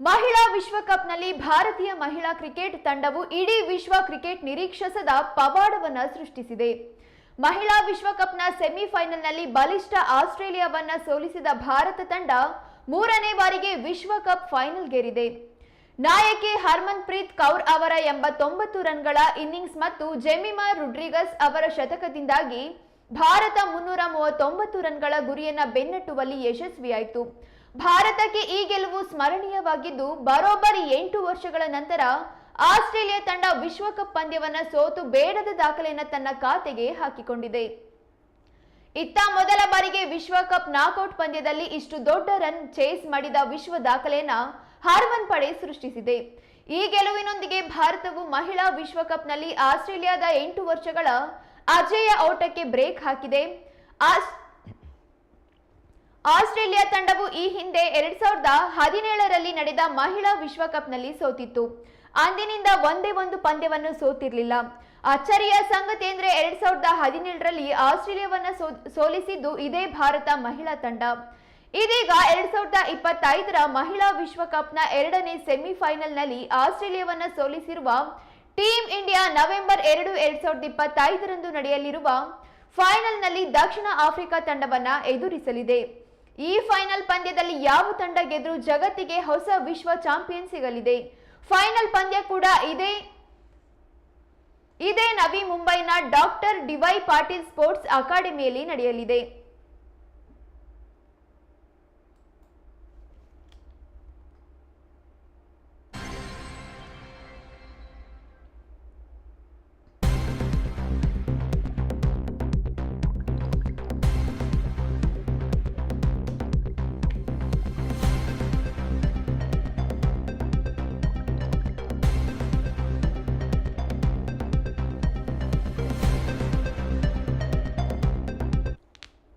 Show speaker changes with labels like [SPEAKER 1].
[SPEAKER 1] ಮಹಿಳಾ ವಿಶ್ವಕಪ್ನಲ್ಲಿ ಭಾರತೀಯ ಮಹಿಳಾ ಕ್ರಿಕೆಟ್ ತಂಡವು ಇಡೀ ವಿಶ್ವ ಕ್ರಿಕೆಟ್ ನಿರೀಕ್ಷಿಸದ ಪವಾಡವನ್ನು ಸೃಷ್ಟಿಸಿದೆ. ಮಹಿಳಾ ವಿಶ್ವಕಪ್ನ ಸೆಮಿಫೈನಲ್ನಲ್ಲಿ ಬಲಿಷ್ಠ ಆಸ್ಟ್ರೇಲಿಯಾವನ್ನ ಸೋಲಿಸಿದ ಭಾರತ ತಂಡ ಮೂರನೇ ಬಾರಿಗೆ ವಿಶ್ವಕಪ್ ಫೈನಲ್ಗೇರಿದೆ. ನಾಯಕಿ ಹರ್ಮನ್ ಪ್ರೀತ್ ಕೌರ್ ಅವರ ಎಂಬತ್ತೊಂಬತ್ತು ರನ್ಗಳ ಇನ್ನಿಂಗ್ಸ್ ಮತ್ತು ಜೆಮಿಮಾ ರುಡ್ರಿಗಸ್ ಅವರ ಶತಕದಿಂದಾಗಿ ಭಾರತ ಮುನ್ನೂರ ಮೂವತ್ತೊಂಬತ್ತು ರನ್ಗಳ ಗುರಿಯನ್ನ ಬೆನ್ನಟ್ಟುವಲ್ಲಿ ಯಶಸ್ವಿಯಾಯಿತು. ಭಾರತಕ್ಕೆ ಈ ಗೆಲುವು ಸ್ಮರಣೀಯವಾಗಿದ್ದು, ಬರೋಬ್ಬರಿ ಎಂಟು ವರ್ಷಗಳ ನಂತರ ಆಸ್ಟ್ರೇಲಿಯಾ ತಂಡ ವಿಶ್ವಕಪ್ ಪಂದ್ಯವನ್ನ ಸೋತು ಬೇಡದ ದಾಖಲೆಯನ್ನ ತನ್ನ ಖಾತೆಗೆ ಹಾಕಿಕೊಂಡಿದೆ. ಇತ್ತ ಮೊದಲ ಬಾರಿಗೆ ವಿಶ್ವಕಪ್ ನಾಕೌಟ್ ಪಂದ್ಯದಲ್ಲಿ ಇಷ್ಟು ದೊಡ್ಡ ರನ್ ಚೇಸ್ ಮಾಡಿದ ವಿಶ್ವ ದಾಖಲೆಯನ್ನ ಹಾರ್ಮನ್ ಪಡೆ ಸೃಷ್ಟಿಸಿದೆ. ಈ ಗೆಲುವಿನೊಂದಿಗೆ ಭಾರತವು ಮಹಿಳಾ ವಿಶ್ವಕಪ್ನಲ್ಲಿ ಆಸ್ಟ್ರೇಲಿಯಾದ ಎಂಟು ವರ್ಷಗಳ ಅಜೇಯ ಓಟಕ್ಕೆ ಬ್ರೇಕ್ ಹಾಕಿದೆ. ಆಸ್- ಆಸ್ಟ್ರೇಲಿಯಾ ತಂಡವು ಈ ಹಿಂದೆ ಎರಡ್ ಸಾವಿರದ ಹದಿನೇಳರಲ್ಲಿ ನಡೆದ ಮಹಿಳಾ ವಿಶ್ವಕಪ್ನಲ್ಲಿ ಸೋತಿತ್ತು. ಅಂದಿನಿಂದ ಒಂದೇ ಒಂದು ಪಂದ್ಯವನ್ನು ಸೋತಿರ್ಲಿಲ್ಲ. ಅಚ್ಚರಿಯ ಸಂಗತಿ ಅಂದ್ರೆ ಎರಡ್ ಸಾವಿರದ ಹದಿನೇಳರಲ್ಲಿ ಆಸ್ಟ್ರೇಲಿಯಾವನ್ನ ಸೋಲಿಸಿದ್ದು ಇದೇ ಭಾರತ ಮಹಿಳಾ ತಂಡ. ಇದೀಗ ಎರಡ್ ಸಾವಿರದ ಇಪ್ಪತ್ತೈದರ ಮಹಿಳಾ ವಿಶ್ವಕಪ್ನ ಎರಡನೇ ಸೆಮಿಫೈನಲ್ನಲ್ಲಿ ಆಸ್ಟ್ರೇಲಿಯಾವನ್ನ ಸೋಲಿಸಿರುವ ಟೀಂ ಇಂಡಿಯಾ ನವೆಂಬರ್ ಎರಡು, ಎರಡ್ ಸಾವಿರದ ಇಪ್ಪತ್ತೈದರಂದು ನಡೆಯಲಿರುವ ಫೈನಲ್ನಲ್ಲಿ ದಕ್ಷಿಣ ಆಫ್ರಿಕಾ ತಂಡವನ್ನ ಎದುರಿಸಲಿದೆ. ಈ ಫೈನಲ್ ಪಂದ್ಯದಲ್ಲಿ ಯಾವ ತಂಡ ಗೆದ್ರು ಜಗತ್ತಿಗೆ ಹೊಸ ವಿಶ್ವ ಚಾಂಪಿಯನ್ ಸಿಗಲಿದೆ. ಫೈನಲ್ ಪಂದ್ಯ ಕೂಡ ಇದೇ ಇದೇ ನವಿ ಮುಂಬೈನ ಡಾಕ್ಟರ್ ಡಿವೈ ಪಾಟೀಲ್ ಸ್ಪೋರ್ಟ್ಸ್ ಅಕಾಡೆಮಿಯಲ್ಲಿ ನಡೆಯಲಿದೆ.